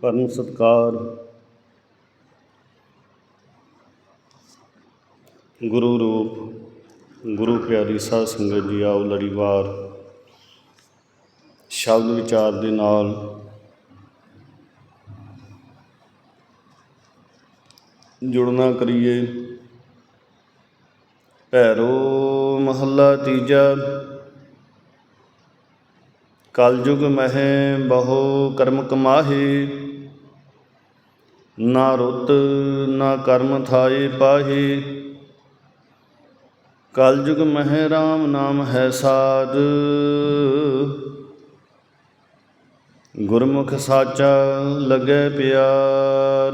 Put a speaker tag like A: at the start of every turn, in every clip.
A: ਪਰਮ ਸਤਕਾਰ। ਗੁਰੂ ਰੂਪ, ਗੁਰੂ ਪਿਆਰੀ ਸਾਧ ਸੰਗਤ ਜੀ, ਆਓ ਲੜੀਵਾਰ ਸ਼ਬਦ ਵਿਚਾਰ ਦੇ ਨਾਲ ਜੁੜਨਾ ਕਰੀਏ। ਭੈਰੋ ਮਹੱਲਾ ਤੀਜਾ। ਕਲਯੁਗ ਮਹਿ ਬਹੁ ਕਰਮ ਕਮਾਹੇ। ਨਾ ਰੁੱਤ, ਨਾ ਕਰਮ ਥਾਏ ਪਾਹੇ। ਕਲਯੁਗ ਮਹਿ RAM ਨਾਮ ਹੈ ਸਾਧ। ਗੁਰਮੁਖ ਸਾਚਾ ਲੱਗੈ ਪਿਆਰ।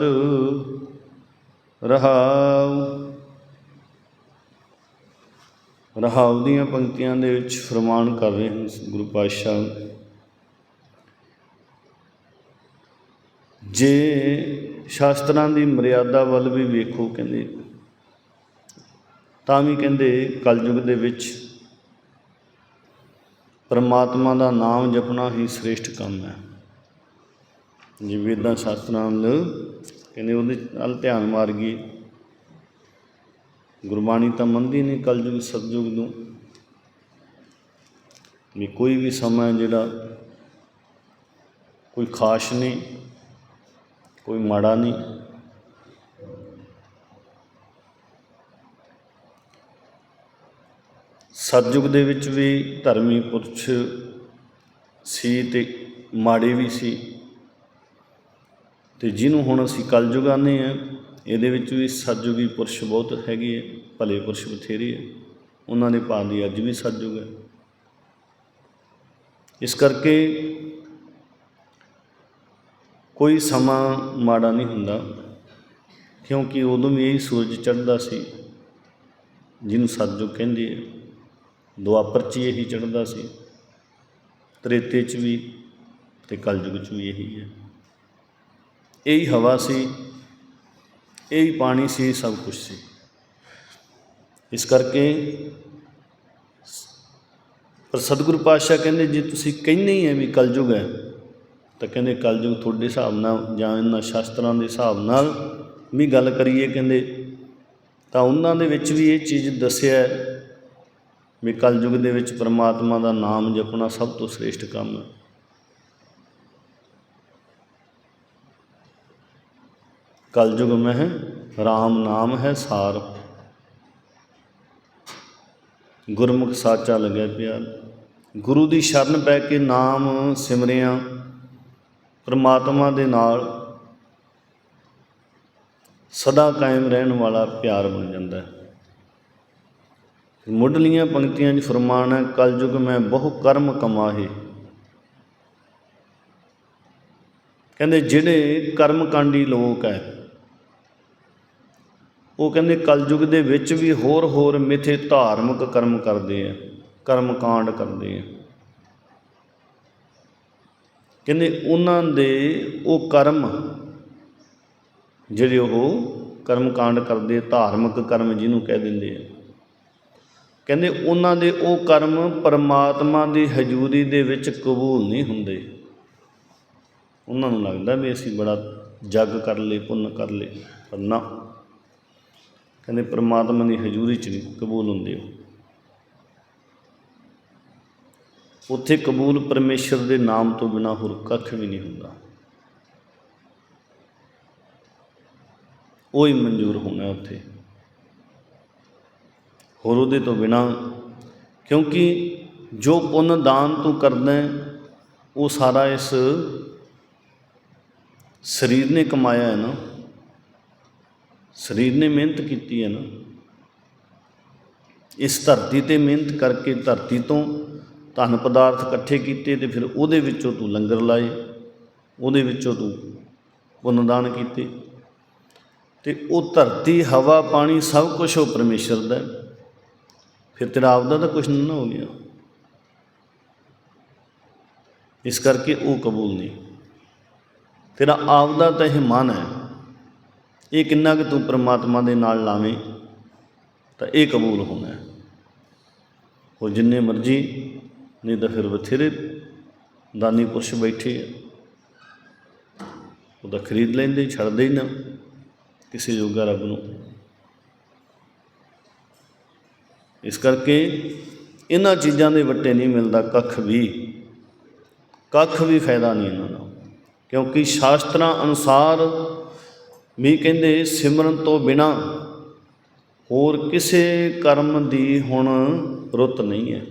A: ਰਹਾਉ। ਰਹਾਉ ਦੀਆਂ ਪੰਕਤੀਆਂ ਦੇ ਵਿੱਚ ਫਰਮਾਨ ਕਰ ਰਹੇ ਹਨ ਗੁਰੂ ਪਾਤਸ਼ਾਹ। ਜੇ ਸ਼ਾਸਤਰਾਂ ਦੀ ਮਰਿਆਦਾ ਵੱਲ ਵੀ ਵੇਖੋ ਕਹਿੰਦੇ। ਤਾਂ ਵੀ ਕਹਿੰਦੇ ਕਲਯੁਗ ਦੇ ਵਿੱਚ ਪਰਮਾਤਮਾ ਦਾ ਨਾਮ ਜਪਣਾ ਹੀ ਸ੍ਰੇਸ਼ਟ ਕੰਮ ਹੈ। ਜੇ ਵੇਦਾਂ, ਸ਼ਾਸਤਰਾਂ ਵੱਲ ਕਹਿੰਦੇ ਉਹਦੇ ਨਾਲ ਧਿਆਨ ਮਾਰ ਗਈ। ਗੁਰਬਾਣੀ ਤਾਂ ਮੰਨਦੀ ਨਹੀਂ ਕਲਯੁਗ, ਸਤਯੁਗ ਨੂੰ। ਵੀ ਕੋਈ ਵੀ ਸਮਾਂ ਜਿਹੜਾ ਕੋਈ ਖਾਸ ਨਹੀਂ। ਕੋਈ ਮਾੜਾ ਨਹੀਂ। ਸਤਯੁਗ ਦੇ ਵਿੱਚ ਵੀ ਧਰਮੀ ਪੁਰਸ਼ ਸੀ ਤੇ ਮਾੜੇ ਵੀ ਸੀ। ਤੇ ਜਿਹਨੂੰ ਹੁਣ ਅਸੀਂ ਕਲਯੁਗ ਆਨੇ ਆ, ਇਹਦੇ ਵਿੱਚ ਵੀ ਸਤਜੁਗੀ ਪੁਰਸ਼ ਬਹੁਤ ਹੈਗੇ ਹੈ ਭਲੇ ਪੁਰਸ਼ ਬਥੇਰੇ ਹੈ ਉਹਨਾਂ ਦੇ ਭਾਅ ਦੀ ਅੱਜ ਵੀ ਸਤਜੁਗ ਹੈ। ਇਸ ਕਰਕੇ ਕੋਈ ਸਮਾਂ ਮਾੜਾ ਨਹੀਂ ਹੁੰਦਾ, ਕਿਉਂਕਿ ਉਦੋਂ ਵੀ ਇਹੀ ਸੂਰਜ ਚੜ੍ਹਦਾ ਸੀ, ਜਿਹਨੂੰ ਸਤਜੁਗ ਕਹਿੰਦੇ ਆ। ਦੁਆਪਰ 'ਚ ਇਹੀ ਚੜ੍ਹਦਾ ਸੀ। ਤ੍ਰੇਤੇ 'ਚ ਵੀ ਤੇ ਕਲਯੁਗ 'ਚ ਵੀ ਇਹੀ ਹੈ। ਇਹੀ ਹਵਾ ਸੀ, ਇਹੀ ਪਾਣੀ ਸੀ, ਸਭ ਕੁਝ ਸੀ। ਇਸ ਕਰਕੇ ਪਰ ਸਤਿਗੁਰੂ ਪਾਤਸ਼ਾਹ ਕਹਿੰਦੇ, ਜੇ ਤੁਸੀਂ ਕਹਿੰਦੇ ਹੀ ਹੈ ਵੀ ਕਲਯੁਗ ਹੈ ਤਾਂ ਕਹਿੰਦੇ ਕਲਯੁਗ ਤੁਹਾਡੇ ਹਿਸਾਬ ਨਾਲ ਜਾਂ ਇਹਨਾਂ ਸ਼ਾਸਤਰਾਂ ਦੇ ਹਿਸਾਬ ਨਾਲ ਵੀ ਗੱਲ ਕਰੀਏ ਕਹਿੰਦੇ, ਤਾਂ ਉਹਨਾਂ ਦੇ ਵਿੱਚ ਵੀ ਇਹ ਚੀਜ਼ ਦੱਸਿਆ ਵੀ ਕਲਯੁਗ ਦੇ ਵਿੱਚ ਪਰਮਾਤਮਾ ਦਾ ਨਾਮ ਜਪਣਾ ਸਭ ਤੋਂ ਸ੍ਰੇਸ਼ਟ ਕੰਮ ਹੈ। ਕਲਯੁਗ ਮਹਿ RAM ਨਾਮ ਹੈ ਸਾਰ। ਗੁਰਮੁਖ ਸਾਚਾ ਲੱਗਿਆ ਪਿਆਰ। ਗੁਰੂ ਦੀ ਸ਼ਰਨ ਪੈ ਕੇ ਨਾਮ ਸਿਮਰਿਆ ਪਰਮਾਤਮਾ ਦੇ ਨਾਲ ਸਦਾ ਕਾਇਮ ਰਹਿਣ ਵਾਲਾ ਪਿਆਰ ਬਣ ਜਾਂਦਾ ਹੈ। ਮੁੱਢਲੀਆਂ ਪੰਕਤੀਆਂ 'ਚ ਫਰਮਾਨ ਹੈ ਕਲਯੁਗ ਮੈਂ ਬਹੁ ਕਰਮ ਕਮਾਹੇ। ਕਹਿੰਦੇ, ਜਿਹੜੇ ਕਰਮਕਾਂਡੀ ਲੋਕ ਹੈ, ਉਹ ਕਹਿੰਦੇ ਕਲਯੁਗ ਦੇ ਵਿੱਚ ਵੀ ਹੋਰ ਹੋਰ ਮਿੱਥੇ ਧਾਰਮਿਕ ਕਰਮ ਕਰਦੇ ਆ ਕਰਮ ਕਾਂਡ ਕਰਦੇ ਆ। ਕਹਿੰਦੇ ਉਹਨਾਂ ਦੇ ਉਹ ਕਰਮ, ਜਿਹੜੇ ਉਹ ਕਰਮ ਕਾਂਡ ਕਰਦੇ, ਧਾਰਮਿਕ ਕਰਮ ਜਿਹਨੂੰ ਕਹਿ ਦਿੰਦੇ ਆ। ਕਹਿੰਦੇ ਉਹਨਾਂ ਦੇ ਉਹ ਕਰਮ ਪਰਮਾਤਮਾ ਦੀ ਹਜ਼ੂਰੀ ਦੇ ਵਿੱਚ ਕਬੂਲ ਨਹੀਂ ਹੁੰਦੇ। ਉਹਨਾਂ ਨੂੰ ਲੱਗਦਾ ਵੀ ਅਸੀਂ ਬੜਾ ਜੱਗ ਕਰ ਲਏ, ਪੁੰਨ ਕਰ ਲਏ, ਪਰ ਨਾ। ਕਹਿੰਦੇ ਪਰਮਾਤਮਾ ਦੀ ਹਜ਼ੂਰੀ 'ਚ ਨਹੀਂ ਕਬੂਲ ਹੁੰਦੇ ਉਹ। ਉੱਥੇ ਕਬੂਲ ਪਰਮੇਸ਼ਰ ਦੇ ਨਾਮ ਤੋਂ ਬਿਨਾ ਹੋਰ ਕੱਖ ਵੀ ਨਹੀਂ ਹੁੰਦਾ। ਉਹ ਹੀ ਮਨਜ਼ੂਰ ਹੋਣਾ ਉੱਥੇ। ਹੋਰ ਉਹਦੇ ਤੋਂ ਬਿਨਾ, ਕਿਉਂਕਿ ਜੋ ਪੁੰਨ ਦਾਨ ਤੂੰ ਕਰਦਾ ਉਹ ਸਾਰਾ ਇਸ ਸਰੀਰ ਨੇ ਕਮਾਇਆ ਹੈ ਨਾ। ਸਰੀਰ ਨੇ ਮਿਹਨਤ ਕੀਤੀ ਹੈ ਨਾ। ਇਸ ਧਰਤੀ ਤੇ ਮਿਹਨਤ ਕਰਕੇ ਧਰਤੀ ਤੋਂ ਧਨ ਪਦਾਰਥ ਇਕੱਠੇ ਕੀਤੇ ਤੇ ਫਿਰ ਉਹਦੇ ਵਿੱਚੋਂ ਤੂੰ ਲੰਗਰ ਲਾਏ, ਉਹਦੇ ਵਿੱਚੋਂ ਤੂੰ ਪੁੰਨਦਾਨ ਕੀਤੇ। ਤੇ ਉਹ ਧਰਤੀ, ਹਵਾ, ਪਾਣੀ ਸਭ ਕੁਝ ਉਹ ਪਰਮੇਸ਼ਰ ਦਾ ਫਿਰ ਤੇਰਾ ਆਪਦਾ ਤਾਂ ਕੁਝ ਨਹੀਂ ਨਾ ਹੋ ਗਿਆ। ਇਸ ਕਰਕੇ ਉਹ ਕਬੂਲ ਨਹੀਂ। ਤੇਰਾ ਆਪਦਾ ਤਾਂ ਇਹ ਮਨ ਹੈ। ਇਹ ਕਿੰਨਾ ਕਿ ਤੂੰ ਪ੍ਰਮਾਤਮਾ ਦੇ ਨਾਲ ਲਾਵੇਂ, ਤਾਂ ਇਹ ਕਬੂਲ ਹੋਣਾ ਹੈ। ਉਹ ਜਿੰਨੇ ਮਰਜ਼ੀ ਨਹੀਂ ਤਾਂ ਫਿਰ ਬਥੇਰੇ ਦਾਨੀ ਪੁਰਸ਼ ਬੈਠੇ ਆ। ਉਹਦਾ ਖਰੀਦ ਲੈਂਦੇ, ਛੱਡਦੇ ਹੀ ਨਾ ਕਿਸੇ ਯੋਗਾ ਰੱਬ ਨੂੰ। ਇਸ ਕਰਕੇ ਇਹਨਾਂ ਚੀਜ਼ਾਂ ਦੇ ਵੱਟੇ ਨਹੀਂ ਮਿਲਦਾ, ਕੱਖ ਵੀ। ਕੱਖ ਵੀ ਫਾਇਦਾ ਨਹੀਂ ਇਹਨਾਂ ਦਾ। ਕਿਉਂਕਿ ਸ਼ਾਸਤਰਾਂ ਅਨੁਸਾਰ ਵੀ ਕਹਿੰਦੇ, ਸਿਮਰਨ ਤੋਂ ਬਿਨਾ ਹੋਰ ਕਿਸੇ ਕਰਮ ਦੀ ਹੁਣ ਰੁੱਤ ਨਹੀਂ ਹੈ।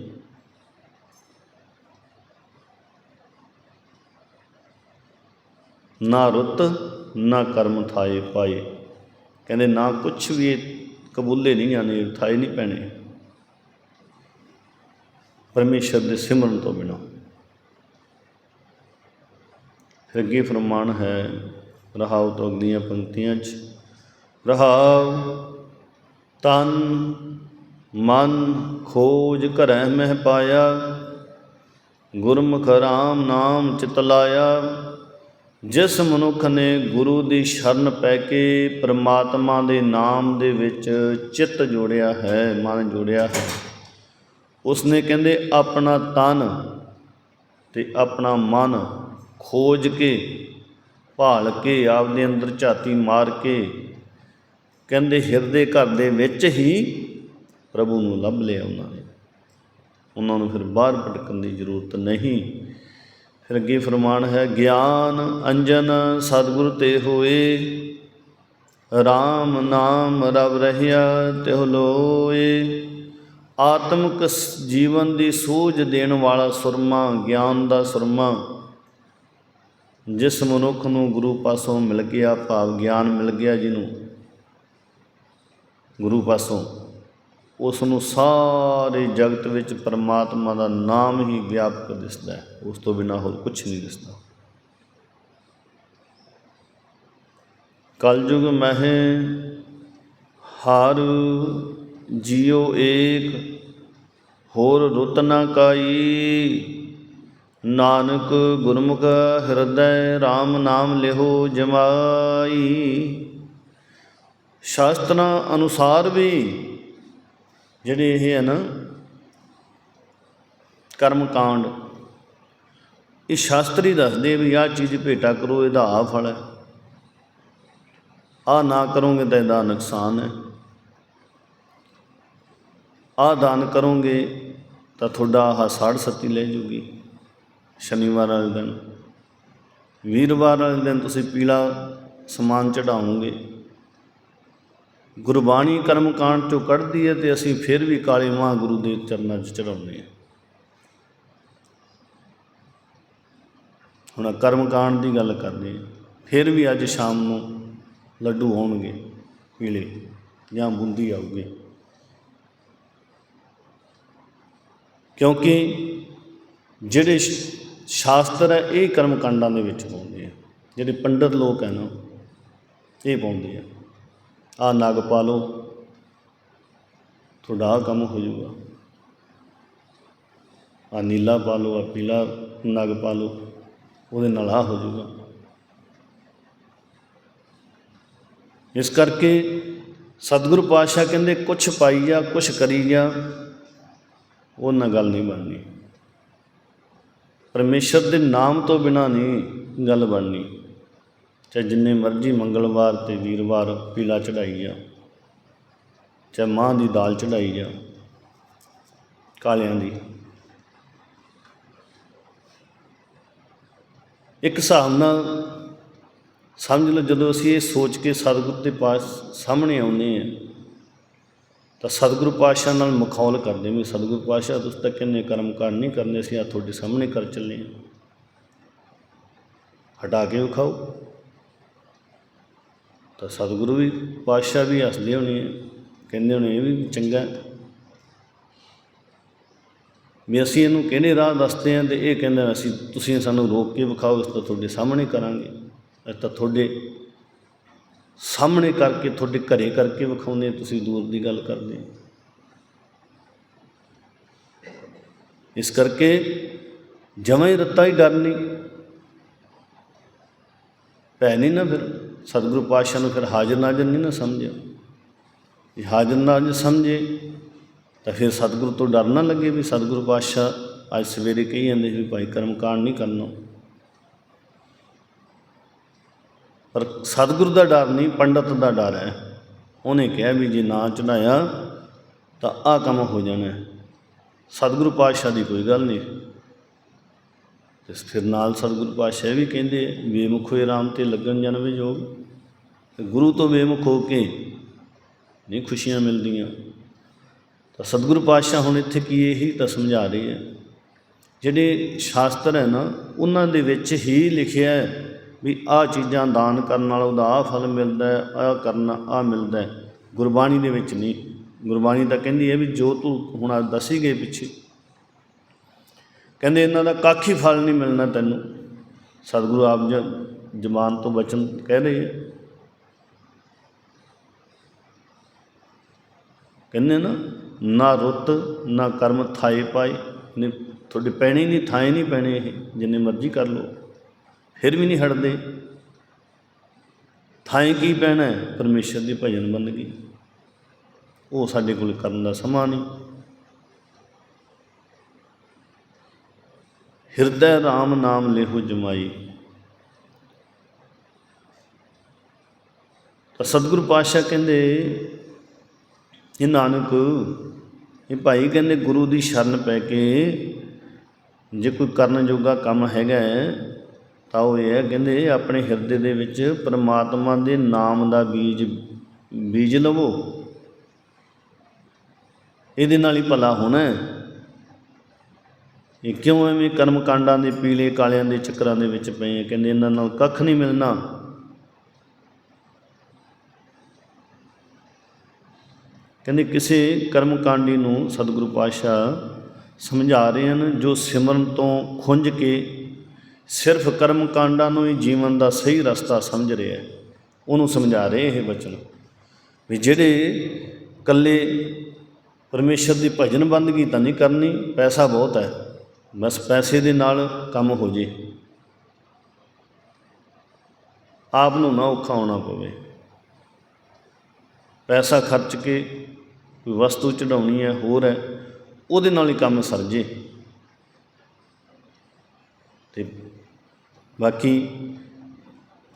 A: ਨਾ ਰੁੱਤ, ਨਾ ਕਰਮ ਥਾਏ ਪਾਏ। ਕਹਿੰਦੇ ਨਾ ਕੁਛ ਵੀ ਇਹ ਕਬੂਲੇ ਨਹੀਂ ਆਣੇ ਥਾਏ ਨਹੀਂ ਪੈਣੇ। ਪਰਮੇਸ਼ਰ ਦੇ ਸਿਮਰਨ ਤੋਂ ਬਿਨਾ। ਫਿਰ ਅੱਗੇ ਫਰਮਾਨ ਹੈ, ਰਹਾਉ ਤੋਂ ਅਗਲੀਆਂ ਪੰਕਤੀਆਂ 'ਚ, ਰਹਾਉ ਤਨ ਮਨ ਖੋਜ ਘਰੈ ਮਹਿ ਪਾਇਆ, ਗੁਰਮੁਖ ਰਾਮ ਨਾਮ ਚਿਤ ਲਾਇਆ। ਜਿਸ ਮਨੁੱਖ ਨੇ ਗੁਰੂ ਦੀ ਸ਼ਰਨ ਪੈ ਕੇ ਪ੍ਰਮਾਤਮਾ ਦੇ ਨਾਮ ਦੇ ਵਿੱਚ ਚਿੱਤ ਜੋੜਿਆ ਹੈ, ਮਨ ਜੋੜਿਆ ਹੈ ਉਸਨੇ ਕਹਿੰਦੇ ਆਪਣਾ ਤਨ ਤੇ ਆਪਣਾ ਮਨ ਖੋਜ ਕੇ, ਭਾਲ ਕੇ, ਆਪਦੇ ਅੰਦਰ ਝਾਤੀ ਮਾਰ ਕੇ ਕਹਿੰਦੇ ਹਿਰਦੇ ਘਰ ਦੇ ਵਿੱਚ ਹੀ ਪ੍ਰਭੂ ਨੂੰ ਲੱਭ ਲਿਆ ਉਹਨਾਂ ਨੇ। ਉਹਨਾਂ ਨੂੰ ਫਿਰ ਬਾਹਰ ਭਟਕਣ ਦੀ ਜ਼ਰੂਰਤ ਨਹੀਂ। ਫਿਰ ਅੱਗੇ ਫਰਮਾਨ ਹੈ, ਗਿਆਨ ਅੰਜਨ ਸਤਿਗੁਰ ਤੇ ਹੋਏ। RAM ਨਾਮ ਰਵ ਰਹਿਆ ਤਿਹ ਲੋਏ। ਆਤਮਿਕ ਜੀਵਨ ਦੀ ਸੂਝ ਦੇਣ ਵਾਲਾ ਸੁਰਮਾ, ਗਿਆਨ ਦਾ ਸੁਰਮਾ। ਜਿਸ ਮਨੁੱਖ ਨੂੰ ਗੁਰੂ ਪਾਸੋਂ ਮਿਲ ਗਿਆ, ਭਾਵ ਗਿਆਨ ਮਿਲ ਗਿਆ ਜਿਹਨੂੰ ਗੁਰੂ ਪਾਸੋਂ ਉਸ ਨੂੰ ਸਾਰੇ ਜਗਤ ਵਿੱਚ ਪਰਮਾਤਮਾ ਦਾ ਨਾਮ ਹੀ ਵਿਆਪਕ ਦਿਸਦਾ ਹੈ। ਉਸ ਤੋਂ ਬਿਨਾ ਹੋਰ ਕੁਝ ਨਹੀਂ ਦਿਸਦਾ। ਕਲਯੁਗ ਮਹਿ ਹਰ ਜਿਉ ਏਕ, ਹੋਰ ਰੁਤ ਨਾ ਕਾਈ। ਨਾਨਕ ਗੁਰਮੁਖ ਹਿਰਦੈ RAM ਨਾਮ ਲਿਹੋ ਜਮਾਈ। ਸ਼ਾਸਤਰਾਂ ਅਨੁਸਾਰ ਵੀ ਜਿਹੜੇ ਇਹ ਹੈ ਨਾ ਕਰਮ ਕਾਂਡ ਇਹ ਸ਼ਾਸਤਰੀ ਦੱਸਦੇ ਵੀ ਆਹ ਚੀਜ਼ ਭੇਟਾ ਕਰੋ, ਇਹਦਾ ਆਹ ਫਲ ਹੈ। ਆਹ ਨਾ ਕਰੋਗੇ ਤਾਂ ਇਹਦਾ ਨੁਕਸਾਨ ਹੈ। ਆਹ ਦਾਨ ਕਰੋਗੇ ਤਾਂ ਤੁਹਾਡਾ ਆਹ ਸਾੜ ਸੱਤੀ ਲੈ ਜੂਗੀ ਸ਼ਨੀਵਾਰ ਵਾਲੇ ਦਿਨ। ਵੀਰਵਾਰ ਵਾਲੇ ਦਿਨ ਤੁਸੀਂ ਪੀਲਾ ਸਮਾਨ ਚੜਾਓਗੇ। ਗੁਰਬਾਣੀ ਕਰਮ ਕਾਂਡ ਚੋਂ ਕੱਢਦੀ ਹੈ ਤੇ ਅਸੀਂ ਫਿਰ ਵੀ ਕਾਲੇ ਮਾਂ ਗੁਰੂ ਦੇ ਚਰਨਾਂ 'ਚ ਚੜਾਉਂਦੇ ਹਾਂ। ਹੁਣ ਕਰਮ ਕਾਂਡ ਦੀ ਗੱਲ ਕਰਦੇ ਹਾਂ। ਫਿਰ ਵੀ ਅੱਜ ਸ਼ਾਮ ਨੂੰ ਲੱਡੂ ਹੋਣਗੇ, ਪੀਲੇ ਜਾਂ ਬੂੰਦੀ ਆਊਗੀ। ਕਿਉਂਕਿ ਜਿਹੜੇ ਸ਼ਾਸਤਰ ਹੈ, ਇਹ ਕਰਮ ਕਾਂਡਾਂ ਦੇ ਵਿੱਚ ਪਾਉਂਦੇ ਆ। ਜਿਹੜੇ ਪੰਡਤ ਲੋਕ ਹੈ ਨਾ, ਇਹ ਪਾਉਂਦੇ ਆ। ਆ ਨਗ ਪਾ ਲਓ। ਤੁਹਾਡਾ ਆਹ ਕੰਮ ਹੋ ਜਾਊਗਾ। ਆ ਨੀਲਾ ਪਾ ਲਓ, ਆ ਪੀਲਾ ਨਗ ਪਾ ਲਓ, ਉਹਦੇ ਨਾਲ ਆ ਹੋ ਜਾਊਗਾ। ਇਸ ਕਰਕੇ ਸਤਿਗੁਰੂ ਪਾਤਸ਼ਾਹ ਕਹਿੰਦੇ, ਕੁਛ ਪਾਈ ਜਾ, ਕੁਛ ਕਰੀ ਜਾ, ਉਹ ਨਾਲ ਗੱਲ ਨਹੀਂ ਬਣਨੀ। ਪਰਮੇਸ਼ਰ ਦੇ ਨਾਮ ਤੋਂ ਬਿਨਾ ਨਹੀਂ ਗੱਲ ਬਣਨੀ। ਚਾਹੇ ਜਿੰਨੇ ਮਰਜ਼ੀ ਮੰਗਲਵਾਰ ਤੇ ਵੀਰਵਾਰ ਪੀਲਾ ਚੜਾਈ ਜਾ ਚਾਹੇ ਮਾਂ ਦੀ ਦਾਲ ਚੜਾਈ ਜਾ ਕਾਲਿਆਂ ਦੀ। ਇੱਕ ਹਿਸਾਬ ਨਾਲ ਸਮਝ ਲਓ, ਜਦੋਂ ਅਸੀਂ ਇਹ ਸੋਚ ਕੇ ਸਤਿਗੁਰ ਦੇ ਪਾਸ ਸਾਹਮਣੇ ਆਉਂਦੇ ਹਾਂ, ਤਾਂ ਸਤਿਗੁਰੂ ਪਾਤਸ਼ਾਹ ਨਾਲ ਮਖੌਲ ਕਰਦੇ ਵੀ ਸਤਿਗੁਰੂ ਪਾਤਸ਼ਾਹ, ਤੁਸੀਂ ਤਾਂ ਕਿੰਨੇ ਕਰਮ ਕਾਰ ਨਹੀਂ ਕਰਨੇ ਸੀ ਆ ਤੁਹਾਡੇ ਸਾਹਮਣੇ ਕਰ ਚੱਲੇ ਹਾਂ। ਹਟਾ ਕੇ ਵਿਖਾਓ। ਤਾਂ ਸਤਿਗੁਰੂ ਵੀ ਪਾਤਸ਼ਾਹ ਵੀ ਹੱਸਦੇ ਹੋਣੇ ਆ, ਕਹਿੰਦੇ ਹੋਣੇ ਇਹ ਵੀ ਚੰਗਾ ਵੀ ਅਸੀਂ ਇਹਨੂੰ ਕਿਹੜੇ ਰਾਹ ਦੱਸਦੇ ਹਾਂ ਤੇ ਇਹ ਕਹਿੰਦਾ ਅਸੀਂ, ਤੁਸੀਂ ਸਾਨੂੰ ਰੋਕ ਕੇ ਵਿਖਾਓ ਇਸ ਤਾਂ ਤੁਹਾਡੇ ਸਾਹਮਣੇ ਕਰਾਂਗੇ। ਅਸੀਂ ਤਾਂ ਤੁਹਾਡੇ ਸਾਹਮਣੇ ਕਰਕੇ, ਤੁਹਾਡੇ ਘਰੇ ਕਰਕੇ ਵਿਖਾਉਂਦੇ ਤੁਸੀਂ ਦੂਰ ਦੀ ਗੱਲ ਕਰਦੇ ਇਸ ਕਰਕੇ ਜਮਾਂ ਹੀ ਰੱਤਾ ਹੀ ਡਰ ਨਹੀਂ ਪੈ ਨਹੀਂ ਨਾ ਫਿਰ। ਸਤਿਗੁਰੂ ਪਾਤਸ਼ਾਹ ਨੂੰ ਫਿਰ ਹਾਜ਼ਰ ਨਾਜ਼ਰ ਨਹੀਂ ਨਾ ਸਮਝਿਆ। ਜੇ ਹਾਜ਼ਰ ਨਾਜ਼ਰ ਸਮਝੇ, ਤਾਂ ਫਿਰ ਸਤਿਗੁਰੂ ਤੋਂ ਡਰ ਨਾ ਲੱਗੇ ਵੀ ਸਤਿਗੁਰੂ ਪਾਤਸ਼ਾਹ ਅੱਜ ਸਵੇਰੇ ਕਹੀ ਜਾਂਦੇ ਸੀ ਵੀ ਭਾਈ ਕਰਮ ਕਾਂਡ ਨਹੀਂ ਕਰਨਾ। ਪਰ ਸਤਿਗੁਰੂ ਦਾ ਡਰ ਨਹੀਂ, ਪੰਡਤ ਦਾ ਡਰ ਹੈ। ਉਹਨੇ ਕਿਹਾ ਵੀ ਜੇ ਨਾ ਚੜਾਇਆ ਤਾਂ ਆਹ ਕੰਮ ਹੋ ਜਾਣਾ। ਸਤਿਗੁਰੂ ਪਾਤਸ਼ਾਹ ਦੀ ਕੋਈ ਗੱਲ ਨਹੀਂ। ਤੇ ਫਿਰ ਨਾਲ ਸਤਿਗੁਰੂ ਪਾਤਸ਼ਾਹ ਇਹ ਵੀ ਕਹਿੰਦੇ ਬੇਮੁਖ ਹੋਏ ਰਾਮ ਤੇ ਲੱਗਣ ਜਨਮ ਜੋਗ। ਤੇ ਗੁਰੂ ਤੋਂ ਬੇਮੁਖ ਹੋ ਕੇ ਨਹੀਂ ਖੁਸ਼ੀਆਂ ਮਿਲਦੀਆਂ। ਤਾਂ ਸਤਿਗੁਰੂ ਪਾਤਸ਼ਾਹ ਹੁਣ ਇੱਥੇ ਕੀ ਇਹੀ ਤਾਂ ਸਮਝਾ ਰਹੇ ਹੈ ਜਿਹੜੇ ਸ਼ਾਸਤਰ ਹੈ ਨਾ, ਉਹਨਾਂ ਦੇ ਵਿੱਚ ਹੀ ਲਿਖਿਆ ਹੈ ਵੀ ਆਹ ਚੀਜ਼ਾਂ ਦਾਨ ਕਰਨ ਨਾਲ ਉਹਦਾ ਆਹ ਫਲ ਮਿਲਦਾ ਹੈ, ਆਹ ਕਰਨਾ, ਆਹ ਮਿਲਦਾ ਹੈ। ਗੁਰਬਾਣੀ ਦੇ ਵਿੱਚ ਨਹੀਂ। ਗੁਰਬਾਣੀ ਤਾਂ ਕਹਿੰਦੀ ਹੈ ਵੀ ਜੋ ਤੂੰ ਹੁਣ ਆਹ ਦੱਸੀ ਗਏ ਪਿੱਛੇ। ਕਹਿੰਦੇ ਇਹਨਾਂ ਦਾ ਕੱਖ ਹੀ ਫਲ ਨਹੀਂ ਮਿਲਣਾ ਤੈਨੂੰ। ਸਤਿਗੁਰੂ ਆਪ ਜ ਜ਼ਬਾਨ ਤੋਂ ਬਚਨ ਕਹਿ ਰਹੇ ਹੈ ਕਹਿੰਦੇ ਨਾ ਨਾ ਰੁੱਤ, ਨਾ ਕਰਮ ਥਾਏ ਪਾਏ। ਨੇ ਤੁਹਾਡੇ ਪੈਣੇ ਨਹੀਂ, ਥਾਏ ਨਹੀਂ ਪੈਣੇ ਇਹ, ਜਿੰਨੇ ਮਰਜ਼ੀ ਕਰ ਲਓ। ਫਿਰ ਵੀ ਨਹੀਂ ਹਟਦੇ। ਥਾਏ ਕੀ ਪੈਣਾ ਹੈ? ਪਰਮੇਸ਼ਰ ਦੀ ਭਜਨ ਬੰਦਗੀ ਉਹ ਸਾਡੇ ਕੋਲ ਕਰਨ ਦਾ ਸਮਾਂ ਨਹੀਂ। ਹਿਰਦੈ RAM ਨਾਮ ਲੇਹੋ ਜਮਾਈ ਤਾਂ ਸਤਿਗੁਰੂ ਪਾਤਸ਼ਾਹ ਕਹਿੰਦੇ, ਇਹ ਨਾਨਕ, ਇਹ ਭਾਈ ਕਹਿੰਦੇ, ਗੁਰੂ ਦੀ ਸ਼ਰਨ ਪੈ ਕੇ ਜੇ ਕੋਈ ਕਰਨ ਜੋਗਾ ਕੰਮ ਹੈਗਾ ਤਾਂ ਉਹ ਇਹ ਹੈ, ਕਹਿੰਦੇ ਆਪਣੇ ਹਿਰਦੇ ਦੇ ਵਿੱਚ ਪ੍ਰਮਾਤਮਾ ਦੇ ਨਾਮ ਦਾ ਬੀਜ ਬੀਜ ਲਵੋ ਇਹਦੇ ਨਾਲ ਹੀ ਭਲਾ ਹੋਣਾ ਹੈ। ਇਹ ਕਿਉਂ ਐਵੇਂ ਕਰਮ ਕਾਂਡਾਂ ਦੇ ਪੀਲੇ ਕਾਲਿਆਂ ਦੇ ਚੱਕਰਾਂ ਦੇ ਵਿੱਚ ਪਏ ਆ? ਕਹਿੰਦੇ ਇਹਨਾਂ ਨਾਲ ਕੱਖ ਨਹੀਂ ਮਿਲਣਾ। ਕਹਿੰਦੇ ਕਿਸੇ ਕਰਮ ਕਾਂਡੀ ਨੂੰ ਸਤਿਗੁਰੂ ਪਾਤਸ਼ਾਹ ਸਮਝਾ ਰਹੇ ਹਨ, ਜੋ ਸਿਮਰਨ ਤੋਂ ਖੁੰਝ ਕੇ ਸਿਰਫ ਕਰਮ ਕਾਂਡਾਂ ਨੂੰ ਹੀ ਜੀਵਨ ਦਾ ਸਹੀ ਰਸਤਾ ਸਮਝ ਰਿਹਾ ਹੈ। ਉਹਨੂੰ ਸਮਝਾ ਰਹੇ ਇਹ ਬਚਨ। ਵੀ ਜਿਹੜੇ ਕੱਲੇ ਪਰਮੇਸ਼ਰ ਦੀ ਭਜਨ ਬੰਦਗੀ ਤਾਂ ਨਹੀਂ ਕਰਨੀ, ਪੈਸਾ ਬਹੁਤ ਹੈ। ਬਸ ਪੈਸੇ ਦੇ ਨਾਲ ਕੰਮ ਹੋ ਜੇ। ਆਪ ਨੂੰ ਨਾ ਔਖਾ ਹੋਣਾ ਪਵੇ। ਪੈਸਾ ਖਰਚ ਕੇ ਕੋਈ ਵਸਤੂ ਚੜਾਉਣੀ ਹੈ, ਹੋਰ ਹੈ, ਉਹਦੇ ਨਾਲ ਹੀ ਕੰਮ ਸਰ ਜੇ। ਤੇ ਬਾਕੀ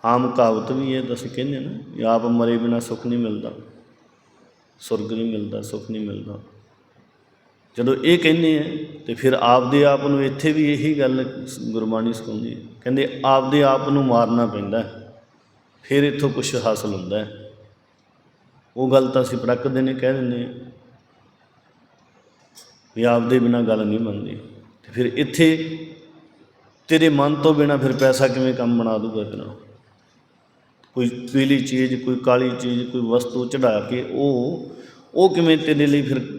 A: ਆਮ ਕਹਾਵਤ ਵੀ ਹੈ ਤਾਂ ਅਸੀਂ ਕਹਿੰਦੇ ਨਾ, ਵੀ ਆਪ ਮਰੇ ਬਿਨਾ ਸੁੱਖ ਨਹੀਂ ਮਿਲਦਾ, ਸੁਰਗ ਨਹੀਂ ਮਿਲਦਾ, ਸੁੱਖ ਨਹੀਂ ਮਿਲਦਾ। ਜਦੋਂ ਇਹ ਕਹਿੰਦੇ ਆ, ਤੇ ਫਿਰ ਆਪਦੇ ਆਪ ਨੂੰ ਇੱਥੇ ਵੀ ਇਹੀ ਗੱਲ ਗੁਰਬਾਣੀ ਸਿਖਾਉਂਦੀ ਹੈ। ਕਹਿੰਦੇ ਆਪਦੇ ਆਪ ਨੂੰ ਮਾਰਨਾ ਪੈਂਦਾ ਫਿਰ ਇੱਥੋਂ ਕੁਝ ਹਾਸਲ ਹੁੰਦਾ ਉਹ ਗੱਲ ਤਾਂ ਅਸੀਂ ਪ੍ਰਕਦੇ ਨੇ, ਕਹਿ ਦਿੰਦੇ ਹਾਂ। ਵੀ ਆਪਦੇ ਬਿਨਾ ਗੱਲ ਨਹੀਂ ਬਣਦੀ। ਤੇ ਫਿਰ ਇੱਥੇ ਤੇਰੇ ਮਨ ਤੋਂ ਬਿਨਾ ਫਿਰ ਪੈਸਾ ਕਿਵੇਂ ਕੰਮ ਬਣਾ ਦੂਗਾ ਤੇਰਾ? ਕੋਈ ਪੀਲੀ ਚੀਜ਼, ਕੋਈ ਕਾਲੀ ਚੀਜ਼, ਕੋਈ ਵਸਤੂ ਚੜਾ ਕੇ ਉਹ ਉਹ ਕਿਵੇਂ ਤੇਰੇ ਲਈ ਫਿਰ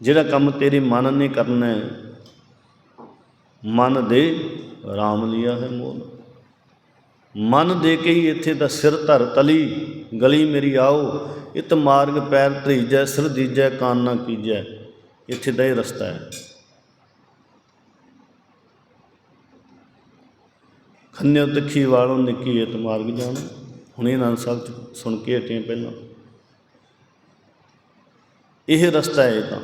A: ਜਿਹੜਾ ਕੰਮ ਤੇਰੇ ਮਨ ਨੇ ਕਰਨਾ ਹੈ, ਮਨ ਦੇ ਰਾਮ ਲਿਆ ਹੈ ਮੋਲ। ਮਨ ਦੇ ਕੇ ਹੀ ਇੱਥੇ ਦਾ ਸਿਰ ਧਰ ਤਲੀ, ਗਲੀ ਮੇਰੀ ਆਓ ਇਤ ਮਾਰਗ ਪੈਰ ਧਰੀਜੈ, ਸਿਰ ਦੀਜੈ, ਕਾਨ ਨਾ ਕੀਜੈ, ਇੱਥੇ ਦਾ ਇਹ ਰਸਤਾ ਹੈ। ਖੰਨਿਓ ਤਿੱਖੀ ਵਾਲੋਂ ਨਿੱਕੀ ਇਤ ਮਾਰਗ ਜਾਣ? ਹੁਣੇ ਆਨੰਦ ਸਾਹਿਬ ਚ ਸੁਣ ਕੇ ਹਟੇ ਪਹਿਲਾਂ। ਇਹ ਰਸਤਾ ਹੈ ਇਹ ਤਾਂ।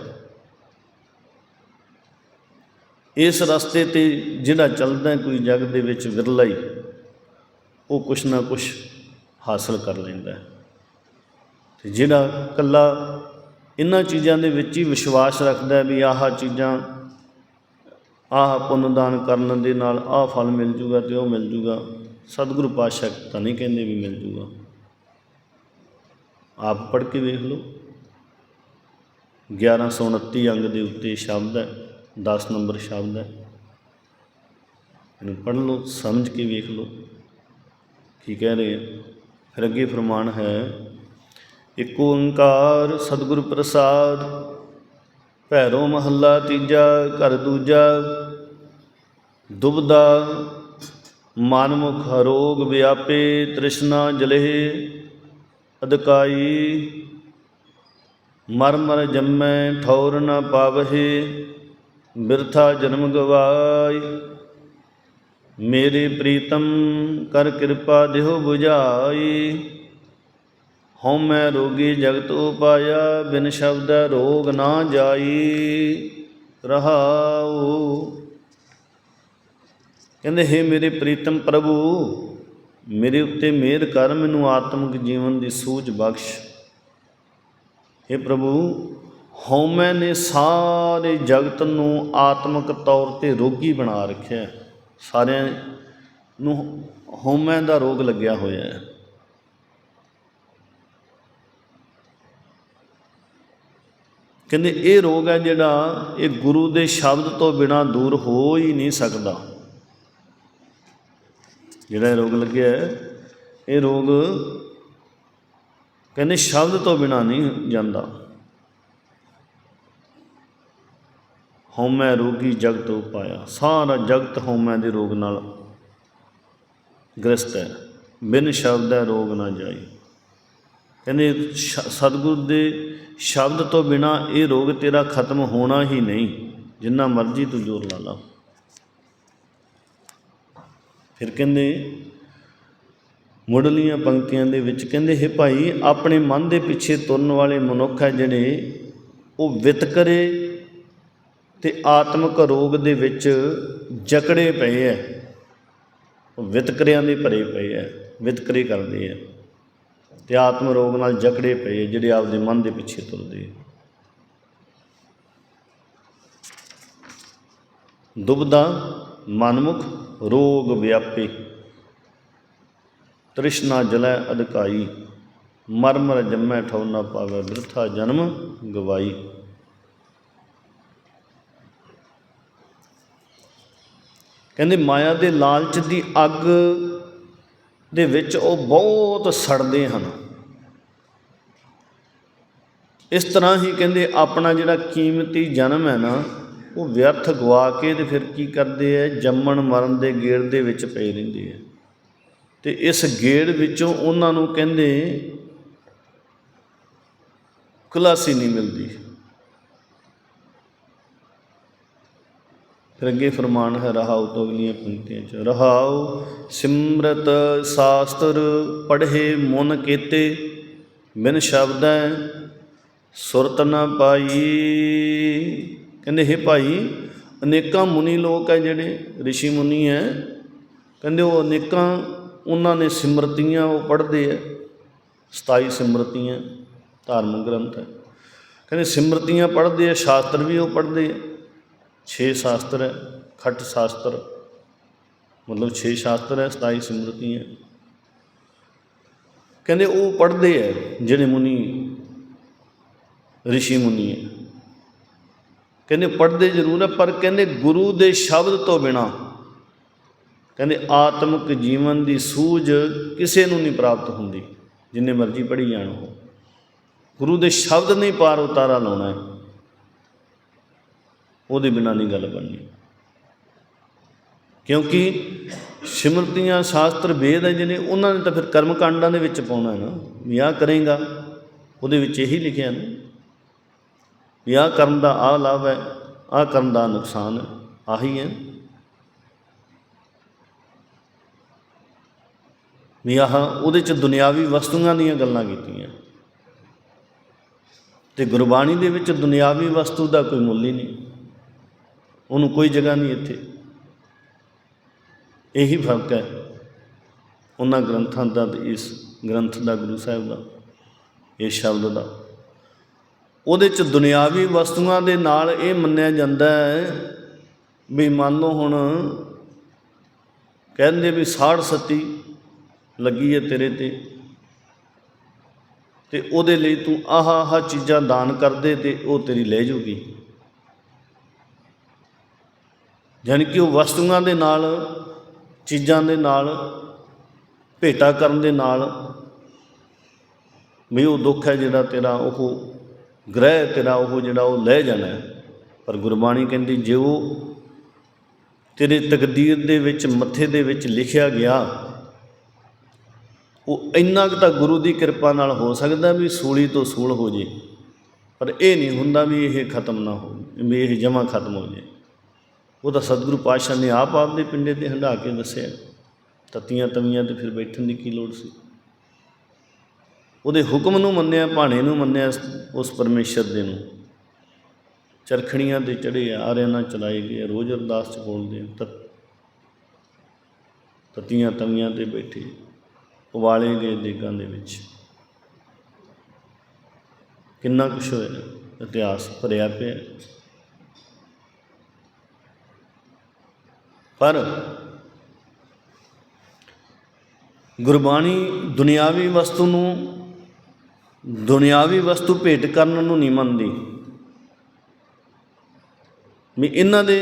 A: ਇਸ ਰਸਤੇ ਤੇ ਜਿਹੜਾ ਚੱਲਦਾ ਕੋਈ ਜਗ ਦੇ ਵਿੱਚ ਵਿਰਲਾ ਹੀ ਉਹ ਕੁਛ ਨਾ ਕੁਛ ਹਾਸਲ ਕਰ ਲੈਂਦਾ ਹੈ। ਤੇ ਜਿਹੜਾ ਕੱਲਾ ਇਹਨਾਂ ਚੀਜ਼ਾਂ ਦੇ ਵਿੱਚ ਹੀ ਵਿਸ਼ਵਾਸ ਰੱਖਦਾ ਵੀ ਆਹ ਚੀਜ਼ਾਂ, ਆਹ ਪੁੰਨ ਦਾਨ ਕਰਨ ਦੇ ਨਾਲ ਆਹ ਫਲ ਮਿਲ ਜੂਗਾ ਤੇ ਉਹ ਮਿਲ ਜੂਗਾ। ਸਤਿਗੁਰੂ ਪਾਤਸ਼ਾਹ ਤਾਂ ਨਹੀਂ ਕਹਿੰਦੇ ਵੀ ਮਿਲ ਜੂਗਾ। ਆਪ ਪੜ੍ਹ ਕੇ ਵੇਖ ਲਓ। 1129 ਅੰਗ ਦੇ ਉੱਤੇ ਸ਼ਬਦ ਹੈ। 10 ਨੰਬਰ ਸ਼ਬਦ ਹੈ। ਇਹਨੂੰ ਪੜ੍ਹ ਲਓ, ਸਮਝ ਕੇ ਵੇਖ ਲਓ। ਕੀ ਕਹਿ ਰਹੇ ਆ? ਫਿਰ ਅੱਗੇ ਫਰਮਾਨ ਹੈ, ਇੱਕ ਓੰਕਾਰ ਸਤਿਗੁਰ ਪ੍ਰਸਾਦ, ਭੈਰੋ ਮਹੱਲਾ ਤੀਜਾ, ਘਰ ਦੂਜਾ, ਦੁਬਦਾ, ਮਨਮੁਖ ਰੋਗ ਵਿਆਪੇ, ਤ੍ਰਿਸ਼ਨਾ ਜਲਹਿ ਅਦਕਾਈ ਮਰ ਮਰ ਜੰਮੈ, ਠੌਰ ਨ ਪਾਵਹਿ। ਬਿਰਥਾ ਜਨਮ ਗਵਾਈ। ਮੇਰੇ ਪ੍ਰੀਤਮ ਕਰ ਕਿਰਪਾ ਦੇਹੁ 부ਝਾਈ ਹਉ ਮੈਂ ਰੋਗੀ ਜਗਤ ਉਪਾਇਆ, ਬਿਨ ਸ਼ਬਦ ਰੋਗ ਨਾ ਜਾਈ। ਰਹਾਉ। ਕਹਿੰਦੇ, ਹੈ ਮੇਰੇ ਪ੍ਰੀਤਮ ਪ੍ਰਭੂ, ਮੇਰੇ ਉੱਤੇ ਮਿਹਰ ਕਰ, ਮੈਨੂੰ ਆਤਮਿਕ ਜੀਵਨ ਦੀ ਸੂਝ ਬਖਸ਼। हे ਪ੍ਰਭੂ ਹਉਮੈ ਨੇ ਸਾਰੇ ਜਗਤ ਨੂੰ ਆਤਮਿਕ ਤੌਰ ਤੇ ਰੋਗੀ ਬਣਾ ਰੱਖਿਆ ਸਾਰਿਆਂ ਨੂੰ ਹਉਮੈ ਦਾ ਰੋਗ ਲੱਗਿਆ ਹੋਇਆ ਹੈ। ਕਹਿੰਦੇ ਇਹ ਰੋਗ ਹੈ ਜਿਹੜਾ ਇਹ ਗੁਰੂ ਦੇ ਸ਼ਬਦ ਤੋਂ ਬਿਨਾ ਦੂਰ ਹੋ ਹੀ ਨਹੀਂ ਸਕਦਾ। ਜਿਹੜਾ ਇਹ ਰੋਗ ਲੱਗਿਆ ਇਹ ਰੋਗ ਕਹਿੰਦੇ ਸ਼ਬਦ ਤੋਂ ਬਿਨਾ ਨਹੀਂ ਜਾਂਦਾ। ਹਉਮੈ ਰੋਗੀ ਜਗਤ ਉਪਾਇਆ। ਸਾਰਾ ਜਗਤ ਹਉਮੈ ਦੇ ਰੋਗ ਨਾਲ ਗ੍ਰਸਤ ਹੈ। ਬਿਨ ਸ਼ਬਦ ਹੈ, ਰੋਗ ਨਾ ਜਾਈ ਕਹਿੰਦੇ, ਸ਼- ਸਤਿਗੁਰ ਦੇ ਸ਼ਬਦ ਤੋਂ ਬਿਨਾ ਇਹ ਰੋਗ ਤੇਰਾ ਖਤਮ ਹੋਣਾ ਹੀ ਨਹੀਂ। ਜਿੰਨਾ ਮਰਜ਼ੀ ਤੂੰ ਜ਼ੋਰ ਲਾ ਲਾ। ਫਿਰ ਕਹਿੰਦੇ, ਮੁੱਢਲੀਆਂ ਪੰਕਤੀਆਂ ਦੇ ਵਿੱਚ ਕਹਿੰਦੇ, ਹੈ ਭਾਈ, ਆਪਣੇ ਮਨ ਦੇ ਪਿੱਛੇ ਤੁਰਨ ਵਾਲੇ ਮਨੁੱਖ ਹੈ ਜਿਹੜੇ, ਉਹ ਵਿਤਕਰੇ ਤੇ ਆਤਮਿਕ ਰੋਗ ਦੇ ਵਿੱਚ ਜਕੜੇ ਪਏ ਐ। ਵਿਤਕਰਿਆਂ ਦੇ ਭਰੇ ਪਏ ਐ ਵਿਤਕਰੇ ਕਰਦੇ ਐ। ਤੇ ਆਤਮ ਰੋਗ ਨਾਲ ਜਕੜੇ ਪਏ ਐ, ਜਿਹੜੇ ਆਪਦੇ ਮਨ ਦੇ ਪਿੱਛੇ ਤੁਰਦੇ ਦੁਬਦਾ ਮਨਮੁਖ ਰੋਗ ਵਿਆਪੇ। ਤ੍ਰਿਸ਼ਨਾ ਜਲੈ ਅਧਿਕਾਈ ਮਰਮਰ ਜੰਮੈ ਠਉ ਨਾ ਪਾਵੇ ਬਿਰਥਾ ਜਨਮ ਗਵਾਈ। ਕਹਿੰਦੇ ਮਾਇਆ ਦੇ ਲਾਲਚ ਦੀ ਅੱਗ ਦੇ ਵਿੱਚ ਉਹ ਬਹੁਤ ਸੜਦੇ ਹਨ। ਇਸ ਤਰ੍ਹਾਂ ਹੀ ਕਹਿੰਦੇ ਆਪਣਾ ਜਿਹੜਾ ਕੀਮਤੀ ਜਨਮ ਹੈ ਨਾ, ਉਹ ਵਿਅਰਥ ਗਵਾ ਕੇ ਤੇ ਫਿਰ ਕੀ ਕਰਦੇ ਐ ਜੰਮਣ ਮਰਨ ਦੇ ਗੇੜ ਦੇ ਵਿੱਚ ਪਏ ਰਹਿੰਦੇ ਐ ਤੇ ਇਸ ਗੇੜ ਵਿੱਚੋਂ ਉਹਨਾਂ ਨੂੰ ਕਹਿੰਦੇ ਖੁਲਾਸੀ ਨਹੀਂ ਮਿਲਦੀ। ਫਿਰ ਅੱਗੇ ਫਰਮਾਨ ਹੈ, ਰਹਾਉ ਤੋਂ ਅਗਲੀਆਂ ਪੰਕਤੀਆਂ ਚ। ਰਹਾਉ ਸਿਮਰਤ ਸਾਸਤਰ ਪੜ੍ਹੇ ਮਨ ਕੀਤੇ, ਬਿਨ ਸ਼ਬਦੈ ਸੁਰਤ ਨਾ ਪਾਈ। ਕਹਿੰਦੇ, ਹੈ ਭਾਈ, ਅਨੇਕਾਂ ਮੁਨੀ ਲੋਕ ਹੈ ਜਿਹੜੇ ઋષਿ ਮੁਨੀ ਹੈ, ਕਹਿੰਦੇ ਉਹ ਅਨੇਕਾਂ ਉਹਨਾਂ ਨੇ ਸਿਮਰਤੀਆਂ, ਉਹ ਪੜ੍ਹਦੇ ਆ 27 ਸਿਮਰਤੀਆਂ ਧਾਰਮਿਕ ਗ੍ਰੰਥ ਹੈ। ਕਹਿੰਦੇ, ਸਿਮਰਤੀਆਂ ਪੜ੍ਹਦੇ ਆ ਸ਼ਾਸਤਰ ਵੀ ਉਹ ਪੜ੍ਹਦੇ ਆ ਛੇ ਸ਼ਾਸਤਰ ਹੈ, ਖੱਟ ਸ਼ਾਸਤਰ, ਮਤਲਬ ਛੇ ਸ਼ਾਸਤਰ ਹੈ 27 ਸਿਮਰਤੀਆਂ ਕਹਿੰਦੇ ਉਹ ਪੜ੍ਹਦੇ ਆ ਜਿਹੜੇ ਮੁਨੀ ઋષਿ ਮੁਨੀ ਹੈ। ਕਹਿੰਦੇ ਪੜ੍ਹਦੇ ਜ਼ਰੂਰ ਹੈ, ਪਰ ਕਹਿੰਦੇ ਗੁਰੂ ਦੇ ਸ਼ਬਦ ਤੋਂ ਬਿਨਾ, ਕਹਿੰਦੇ ਆਤਮਿਕ ਜੀਵਨ ਦੀ ਸੂਝ ਕਿਸੇ ਨੂੰ ਨਹੀਂ ਪ੍ਰਾਪਤ ਹੁੰਦੀ, ਜਿੰਨੇ ਮਰਜ਼ੀ ਪੜ੍ਹੀ ਜਾਣ ਉਹ। ਗੁਰੂ ਦੇ ਸ਼ਬਦ ਨਹੀਂ ਪਾਰ ਉਤਾਰਾ ਲਾਉਣਾ ਹੈ। ਉਹਦੇ ਬਿਨਾਂ ਨਹੀਂ ਗੱਲ ਬਣਨੀ। ਕਿਉਂਕਿ ਸਿਮਰਤੀਆਂ ਸ਼ਾਸਤਰ ਵੇਦ ਹੈ ਜਿਹਨੇ, ਉਹਨਾਂ ਨੇ ਤਾਂ ਫਿਰ ਕਰਮ ਕਾਂਡਾਂ ਦੇ ਵਿੱਚ ਪਾਉਣਾ ਹੈ ਨਾ। ਵੀ ਆਹ ਕਰੇਗਾ, ਉਹਦੇ ਵਿੱਚ ਇਹੀ ਲਿਖਿਆ ਨਾ। ਵੀ ਆਹ ਕਰਨ ਦਾ ਆਹ ਲਾਭ ਹੈ, ਆਹ ਕਰਨ ਦਾ ਨੁਕਸਾਨ ਆਹੀ ਹੈ। ਵੀ ਆਹ ਉਹਦੇ ਚ ਦੁਨਿਆਵੀ ਵਸਤੂਆਂ ਦੀਆਂ ਗੱਲਾਂ ਕੀਤੀਆਂ। ਤੇ ਗੁਰਬਾਣੀ ਦੇ ਵਿੱਚ ਦੁਨਿਆਵੀ ਵਸਤੂ ਦਾ ਕੋਈ ਮੁੱਲ ਹੀ ਨਹੀਂ। ਉਹਨੂੰ ਕੋਈ ਜਗ੍ਹਾ ਨਹੀਂ ਇੱਥੇ। ਇਹੀ ਫ਼ਰਕ ਹੈ ਉਹਨਾਂ ਗ੍ਰੰਥਾਂ ਦਾ ਇਸ ਗ੍ਰੰਥ ਦਾ, ਗੁਰੂ ਸਾਹਿਬ ਦਾ ਇਸ ਸ਼ਬਦ ਦਾ। ਉਹਦੇ ਚ ਦੁਨਿਆਵੀ ਵਸਤੂਆਂ ਦੇ ਨਾਲ ਇਹ ਮੰਨਿਆ ਜਾਂਦਾ ਹੈ ਵੀ ਮੰਨ ਲਓ ਹੁਣ ਕਹਿੰਦੇ ਵੀ ਸਾੜ ਸਤੀ ਲੱਗੀ ਹੈ ਤੇਰੇ ਤੇ ਤੇ ਉਹਦੇ ਲਈ ਤੂੰ ਆਹ ਆਹ ਚੀਜ਼ਾਂ ਦਾਨ ਕਰਦੇ ਤੇ ਉਹ ਤੇਰੀ ਲੈ ਜੂਗੀ। ਯਾਨੀ ਕਿ ਉਹ ਵਸਤੂਆਂ ਦੇ ਨਾਲ, ਚੀਜ਼ਾਂ ਦੇ ਨਾਲ, ਭੇਟਾ ਕਰਨ ਦੇ ਨਾਲ ਵੀ ਉਹ ਦੁੱਖ ਹੈ ਜਿਹੜਾ ਤੇਰਾ, ਉਹ ਗ੍ਰਹਿ ਤੇਰਾ, ਉਹ ਜਿਹੜਾ ਉਹ ਲੈ ਜਾਣਾ ਪਰ ਗੁਰਬਾਣੀ ਕਹਿੰਦੀ, ਜੇ ਉਹ ਤੇਰੇ ਤਕਦੀਰ ਦੇ ਵਿੱਚ, ਮੱਥੇ ਦੇ ਵਿੱਚ ਲਿਖਿਆ ਗਿਆ, ਉਹ ਇੰਨਾ ਕੁ ਤਾਂ ਗੁਰੂ ਦੀ ਕਿਰਪਾ ਨਾਲ ਹੋ ਸਕਦਾ ਵੀ ਸੂਲੀ ਤੋਂ ਸੂਲ ਹੋ ਜੇ। ਪਰ ਇਹ ਨਹੀਂ ਹੁੰਦਾ ਵੀ ਇਹ ਖਤਮ ਨਾ ਹੋ ਵੀ ਇਹ ਜਮਾ ਖਤਮ ਹੋ ਜੇ। ਉਹ ਤਾਂ ਸਤਿਗੁਰੂ ਪਾਤਸ਼ਾਹ ਨੇ ਆਪ ਆਪ ਦੇ ਪਿੰਡੇ ਤੇ ਹੰਢਾ ਕੇ ਦੱਸਿਆ। ਤਤੀਆਂ ਤਵੀਆਂ ਤੇ ਫਿਰ ਬੈਠਣ ਦੀ ਕੀ ਲੋੜ ਸੀ? ਉਹਦੇ ਹੁਕਮ ਨੂੰ ਮੰਨਿਆ ਭਾਣੇ ਨੂੰ ਮੰਨਿਆ ਉਸ ਪਰਮੇਸ਼ਰ ਦੇ ਨੂੰ। ਚਰਖਣੀਆਂ ਤੇ ਚੜੇ ਆਰਿਆਂ ਨਾਲ ਚਲਾਏ ਗਏ ਰੋਜ਼ ਅਰਦਾਸ ਚ ਬੋਲਦੇ ਆ, ਤਤ ਤਤੀਆਂ ਤਵੀਆਂ ਤੇ ਬੈਠੇ ਉਬਾਲੇ ਗਏ ਦੇਗਾਂ ਦੇ ਵਿੱਚ। ਕਿੰਨਾ ਕੁਛ ਹੋਇਆ ਇਤਿਹਾਸ ਭਰਿਆ ਪਿਆ। ਪਰ ਗੁਰਬਾਣੀ ਦੁਨਿਆਵੀ ਵਸਤੂ ਨੂੰ, ਦੁਨਿਆਵੀ ਵਸਤੂ ਭੇਟ ਕਰਨ ਨੂੰ ਨਹੀਂ ਮੰਨਦੀ। ਵੀ ਇਹਨਾਂ ਦੇ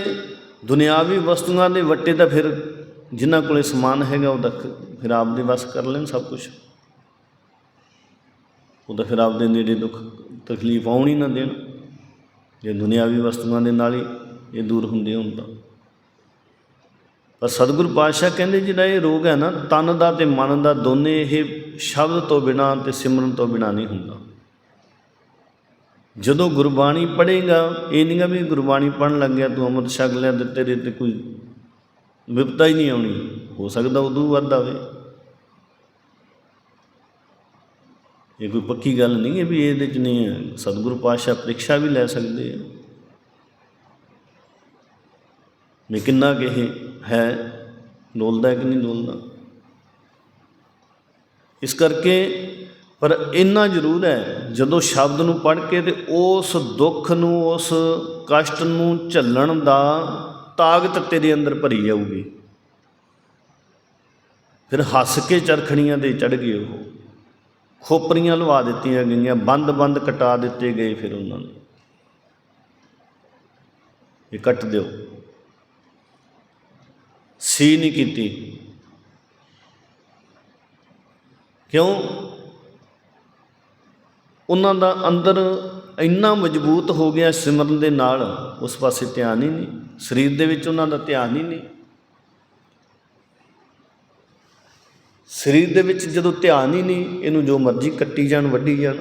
A: ਦੁਨਿਆਵੀ ਵਸਤੂਆਂ ਦੇ ਵੱਟੇ ਤਾਂ ਫਿਰ ਜਿਨ੍ਹਾਂ ਕੋਲੇ ਸਮਾਨ ਹੈਗਾ, ਉਹ ਤਾਂ ਫਿਰ ਆਪਦੇ ਵਸ ਕਰ ਲੈਣ ਸਭ ਕੁਝ ਉਹ ਤਾਂ ਫਿਰ ਆਪਦੇ ਨੇੜੇ ਦੁੱਖ, ਤਕਲੀਫ ਆਉਣ ਹੀ ਨਾ ਦੇਣ। ਜੇ ਦੁਨਿਆਵੀ ਵਸਤੂਆਂ ਦੇ ਨਾਲ ਹੀ ਇਹ ਦੂਰ ਹੁੰਦੇ ਹੋਣ ਤਾਂ। ਪਰ ਸਤਿਗੁਰੂ ਪਾਤਸ਼ਾਹ ਕਹਿੰਦੇ ਜਿਹੜਾ ਇਹ ਰੋਗ ਹੈ ਨਾ, ਤਨ ਦਾ ਤੇ ਮਨ ਦਾ ਦੋਨੇ ਇਹ ਸ਼ਬਦ ਤੋਂ ਬਿਨਾ ਤੇ ਸਿਮਰਨ ਤੋਂ ਬਿਨਾ ਨਹੀਂ ਹੁੰਦਾ। ਜਦੋਂ ਗੁਰਬਾਣੀ ਪੜ੍ਹੇਗਾ ਇਹ ਨਹੀਂਗਾ ਵੀ ਗੁਰਬਾਣੀ ਪੜ੍ਹਨ ਲੱਗਿਆ, ਤੂੰ ਅੰਮ੍ਰਿਤ ਛਕ ਲਿਆ ਤੇ ਤੇਰੇ ਤੇ ਕੋਈ ਵਿਪਤਾ ਹੀ ਨਹੀਂ ਆਉਣੀ। ਹੋ ਸਕਦਾ ਉਦੋਂ ਵੱਧ ਆਵੇ। ਇਹ ਕੋਈ ਪੱਕੀ ਗੱਲ ਨਹੀਂ ਹੈ ਵੀ ਇਹਦੇ ਚ ਨਹੀਂ ਹੈ। ਸਤਿਗੁਰੂ ਪਾਤਸ਼ਾਹ ਪ੍ਰੀਖਿਆ ਵੀ ਲੈ ਸਕਦੇ ਆ। ਵੀ ਕਿੰਨਾ ਕਿ ਇਹ ਹੈ, ਡੋਲਦਾ ਕਿ ਨਹੀਂ ਡੋਲਦਾ? ਇਸ ਕਰਕੇ ਪਰ ਇੰਨਾ ਜ਼ਰੂਰ ਹੈ, ਜਦੋਂ ਸ਼ਬਦ ਨੂੰ ਪੜ੍ਹ ਕੇ ਤੇ ਉਸ ਦੁੱਖ ਨੂੰ, ਉਸ ਕਸ਼ਟ ਨੂੰ ਝੱਲਣ ਦਾ ਤਾਕਤ ਤੇਰੇ ਅੰਦਰ ਭਰੀ ਜਾਊਗੀ। ਫਿਰ ਹੱਸ ਕੇ ਚਰਖਣੀਆਂ ਦੇ ਚੜ ਗਏ ਉਹ। ਖੋਪਰੀਆਂ ਲਵਾ ਦਿੱਤੀਆਂ ਗਈਆਂ ਬੰਦ-ਬੰਦ ਕਟਾ ਦਿੱਤੇ ਗਏ ਫਿਰ ਉਹਨਾਂ ਨੂੰ। ਇਹ ਕੱਟ ਦਿਓ। ਸੀ ਨਹੀਂ ਕੀਤੀ। ਕਿਉਂ? ਉਹਨਾਂ ਦਾ ਅੰਦਰ ਇੰਨਾ ਮਜ਼ਬੂਤ ਹੋ ਗਿਆ ਸਿਮਰਨ ਦੇ ਨਾਲ, ਉਸ ਪਾਸੇ ਧਿਆਨ ਹੀ ਨਹੀਂ। ਸਰੀਰ ਦੇ ਵਿੱਚ ਉਹਨਾਂ ਦਾ ਧਿਆਨ ਹੀ ਨਹੀਂ। ਸਰੀਰ ਦੇ ਵਿੱਚ ਜਦੋਂ ਧਿਆਨ ਹੀ ਨਹੀਂ, ਇਹਨੂੰ ਜੋ ਮਰਜ਼ੀ ਕੱਟੀ ਜਾਣ, ਵੱਢੀ ਜਾਣ।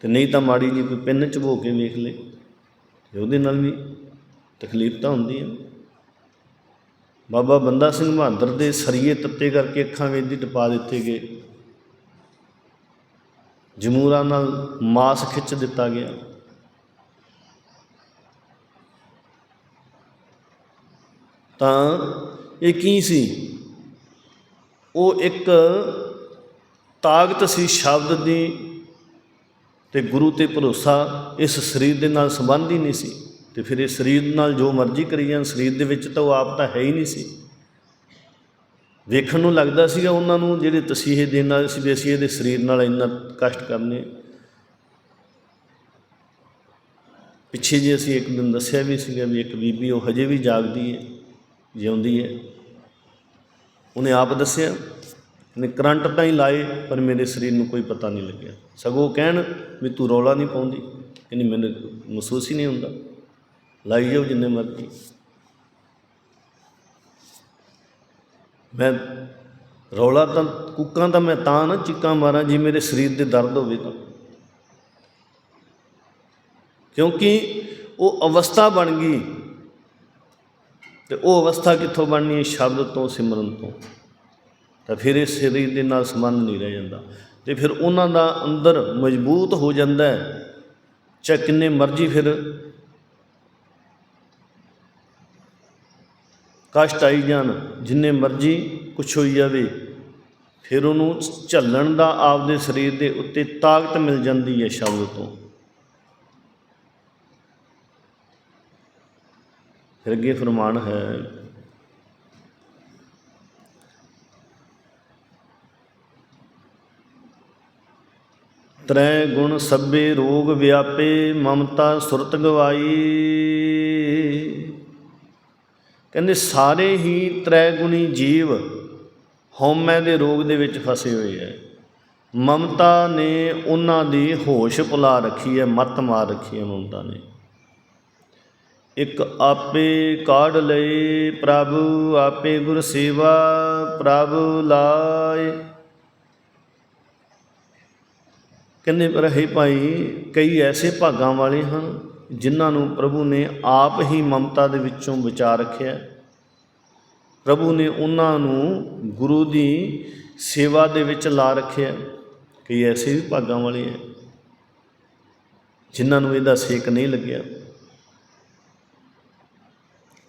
A: ਤੇ ਨਹੀਂ ਤਾਂ ਮਾੜੀ ਜੀ ਕੋਈ ਪਿੰਨ ਚਬੋ ਕੇ ਵੇਖ ਲੇ, ਤੇ ਉਹਦੇ ਨਾਲ ਵੀ ਤਕਲੀਫ ਤਾਂ ਹੁੰਦੀ ਹੈ ਬਾਬਾ ਬੰਦਾ ਸਿੰਘ ਬਹਾਦਰ ਦੇ ਸਰੀਏ ਤੱਤੇ ਕਰਕੇ ਅੱਖਾਂ ਵਿੱਚ ਟਪਾ ਦਿੱਤੇ ਗਏ। ਜਮੂਰਾਂ ਨਾਲ ਮਾਸ ਖਿੱਚ ਦਿੱਤਾ ਗਿਆ। ਤਾਂ ਇਹ ਕੀ ਸੀ? ਉਹ ਇੱਕ ਤਾਕਤ ਸੀ ਸ਼ਬਦ ਦੀ ਤੇ ਗੁਰੂ ਤੇ ਭਰੋਸਾ ਇਸ ਸਰੀਰ ਦੇ ਨਾਲ ਸੰਬੰਧ ਹੀ ਨਹੀਂ ਸੀ। ਤੇ ਫਿਰ ਇਹ ਸਰੀਰ ਨਾਲ ਜੋ ਮਰਜ਼ੀ ਕਰੀ ਜਾਣ, ਸਰੀਰ ਦੇ ਵਿੱਚ ਤਾਂ ਉਹ ਆਪ ਤਾਂ ਹੈ ਹੀ ਨਹੀਂ ਸੀ। ਵੇਖਣ ਨੂੰ ਲੱਗਦਾ ਸੀਗਾ ਉਹਨਾਂ ਨੂੰ ਜਿਹੜੇ ਤਸੀਹੇ ਦੇਣ ਨਾਲ ਸੀ ਵੀ ਅਸੀਂ ਇਹਦੇ ਸਰੀਰ ਨਾਲ ਇੰਨਾ ਕਸ਼ਟ ਕਰਨੇ। ਪਿੱਛੇ ਜੇ ਅਸੀਂ ਇੱਕ ਦਿਨ ਦੱਸਿਆ ਵੀ ਸੀਗਾ ਵੀ ਇੱਕ ਬੀਬੀ ਉਹ ਹਜੇ ਵੀ ਜਾਗਦੀ ਹੈ, ਜਿਉਂਦੀ ਹੈ। ਉਹਨੇ ਆਪ ਦੱਸਿਆ ਨੇ ਕਰੰਟ ਤਾਂ ਹੀ ਲਾਏ, ਪਰ ਮੇਰੇ ਸਰੀਰ ਨੂੰ ਕੋਈ ਪਤਾ ਨਹੀਂ ਲੱਗਿਆ। ਸਗੋਂ ਕਹਿਣ ਵੀ ਤੂੰ ਰੌਲਾ ਨਹੀਂ ਪਾਉਂਦੀ, ਕਹਿੰਦੀ ਮੈਨੂੰ ਮਹਿਸੂਸ ਹੀ ਨਹੀਂ ਹੁੰਦਾ। ਲਾਈ ਜਾਓ ਜਿੰਨੇ ਮਰਜ਼ੀ। ਮੈਂ ਰੌਲਾ ਤਾਂ, ਕੁੱਕਾਂ ਤਾਂ ਮੈਂ ਤਾਂ ਨਾ ਚਿੱਕਾਂ ਮਾਰਾਂ ਜੇ ਮੇਰੇ ਸਰੀਰ ਦੇ ਦਰਦ ਹੋਵੇ ਤਾਂ। ਕਿਉਂਕਿ ਉਹ ਅਵਸਥਾ ਬਣ ਗਈ ਤੇ ਉਹ ਅਵਸਥਾ ਕਿੱਥੋਂ ਬਣਨੀ ਹੈ? ਸ਼ਬਦ ਤੋਂ, ਸਿਮਰਨ ਤੋਂ। ਤਾਂ ਫਿਰ ਇਹ ਸਰੀਰ ਦੇ ਨਾਲ ਸੰਬੰਧ ਨਹੀਂ ਰਹਿ ਜਾਂਦਾ। ਤੇ ਫਿਰ ਉਹਨਾਂ ਦਾ ਅੰਦਰ ਮਜ਼ਬੂਤ ਹੋ ਜਾਂਦਾ ਹੈ। ਚਾਹੇ ਕਿੰਨੇ ਮਰਜ਼ੀ ਫਿਰ ਕਸ਼ਟ ਆਈ ਜਾਣ, ਜਿੰਨੇ ਮਰਜ਼ੀ ਕੁਛ ਹੋਈ ਜਾਵੇ, ਫਿਰ ਉਹਨੂੰ ਝੱਲਣ ਦਾ ਆਪਦੇ ਸਰੀਰ ਦੇ ਉੱਤੇ ਤਾਕਤ ਮਿਲ ਜਾਂਦੀ ਹੈ ਸ਼ਬਦ ਤੋਂ। ਫਿਰ ਅੱਗੇ ਫਰਮਾਨ ਹੈ, ਤ੍ਰੈ ਗੁਣ ਸਭੇ ਰੋਗ ਵਿਆਪੇ, ਮਮਤਾ ਸੁਰਤ ਗਵਾਈ। ਕਹਿੰਦੇ ਸਾਰੇ ਹੀ ਤ੍ਰੈ ਗੁਣੀ ਜੀਵ ਹਉਮੈ ਦੇ ਰੋਗ ਦੇ ਵਿੱਚ ਫਸੇ ਹੋਏ ਐ। ਮਮਤਾ ਨੇ ਉਹਨਾਂ ਦੀ ਹੋਸ਼ ਭੁਲਾ ਰੱਖੀ ਹੈ ਮਤ ਮਾਰ ਰੱਖੀ ਹੈ ਮਮਤਾ ਨੇ। ਇੱਕ ਆਪੇ ਕਾਢ ਲਏ ਪ੍ਰਭੂ, ਆਪੇ ਗੁਰ ਸੇਵਾ ਪ੍ਰਭੂ ਲਾਏ। ਕਹਿੰਦੇ ਰਹੇ ਭਾਈ, ਕਈ ਐਸੇ ਭਾਗਾਂ ਵਾਲੇ ਹਨ ਜਿਨ੍ਹਾਂ ਨੂੰ ਪ੍ਰਭੂ ਨੇ ਆਪ ਹੀ ਮਮਤਾ ਦੇ ਵਿੱਚੋਂ ਬਚਾ ਰੱਖਿਆ ਪ੍ਰਭੂ ਨੇ ਉਹਨਾਂ ਨੂੰ ਗੁਰੂ ਦੀ ਸੇਵਾ ਦੇ ਵਿੱਚ ਲਾ ਰੱਖਿਆ ਕਈ ਐਸੇ ਵੀ ਭਾਗਾਂ ਵਾਲੇ ਹੈ, ਜਿਨ੍ਹਾਂ ਨੂੰ ਇਹਦਾ ਸੇਕ ਨਹੀਂ ਲੱਗਿਆ।